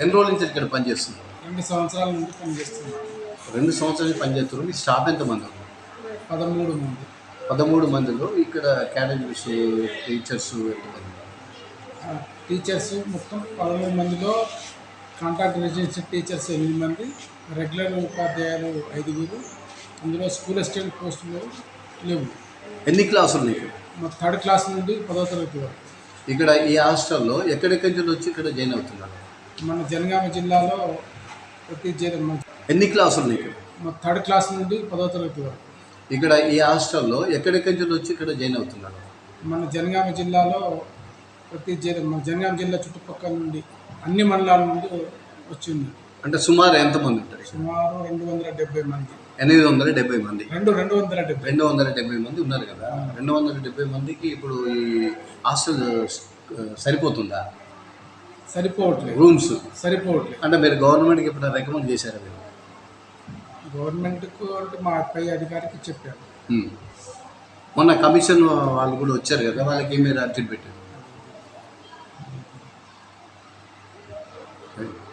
ఎన్ని రోజుల నుంచి ఇక్కడ పనిచేస్తున్నారు? రెండు సంవత్సరాల నుండి పనిచేస్తున్నాం. రెండు సంవత్సరాల నుంచి పనిచేస్తున్నారు. మీ స్టాఫ్ ఎంతమంది ఉన్నారు? పదమూడు మంది. పదమూడు మందిలో ఇక్కడ కేటగిరీస్ టీచర్స్ టీచర్స్ మొత్తం పదమూడు మందిలో కాంట్రాక్ట్ రెసిడెన్సీ టీచర్స్ ఎనిమిది మంది రెగ్యులర్ ఉపాధ్యాయులు ఐదుగురు. అందులో స్కూల్ అసిస్టెంట్ పోస్టులు లేవు. ఎన్ని క్లాసులు నీకు? మా థర్డ్ క్లాస్ నుండి పదో తరగతి వరకు. ఇక్కడ ఈ హాస్టల్లో ఎక్కడెక్కడి నుంచి వచ్చి ఇక్కడ జాయిన్ అవుతున్నారు? మన జనగామ జిల్లాలో ప్రతి ఎన్ని క్లాసులు నీకు? మా థర్డ్ క్లాస్ నుండి పదో తరగతి వరకు. ఇక్కడ ఈ హాస్టల్లో ఎక్కడెక్కడి నుంచి వచ్చి ఇక్కడ జాయిన్ అవుతున్నారు? మన జనగామ జిల్లాలో ప్రతి జనగామ జిల్లా చుట్టుపక్కల నుండి అన్ని మండలాల నుండి వచ్చి ఉన్నారు. అంటే సుమారు ఎంతమంది ఉంటారు? సుమారు రెండు వందల డెబ్బై మంది. ఎనిమిది వందల డెబ్బై మంది. రెండు రెండు వందల డెబ్బై. రెండు వందల డెబ్బై మంది ఉన్నారు కదా. రెండు వందల డెబ్బై మందికి ఇప్పుడు ఈ హాస్టల్ సరిపోతుందా? సరిపోవట్లేదు. రూమ్స్? సరిపోవట్లేదు. అంటే మీరు గవర్నమెంట్కి ఇప్పుడు రికమెండ్ చేశారా మీరు? గవర్నమెంట్కు అంటే మా పై అధికారికి చెప్పాను ఉమ్. మొన్న కమిషన్ వాళ్ళు కూడా వచ్చారు కదా వాళ్ళకి మీరు అర్జెంట్ పెట్టారు? Right?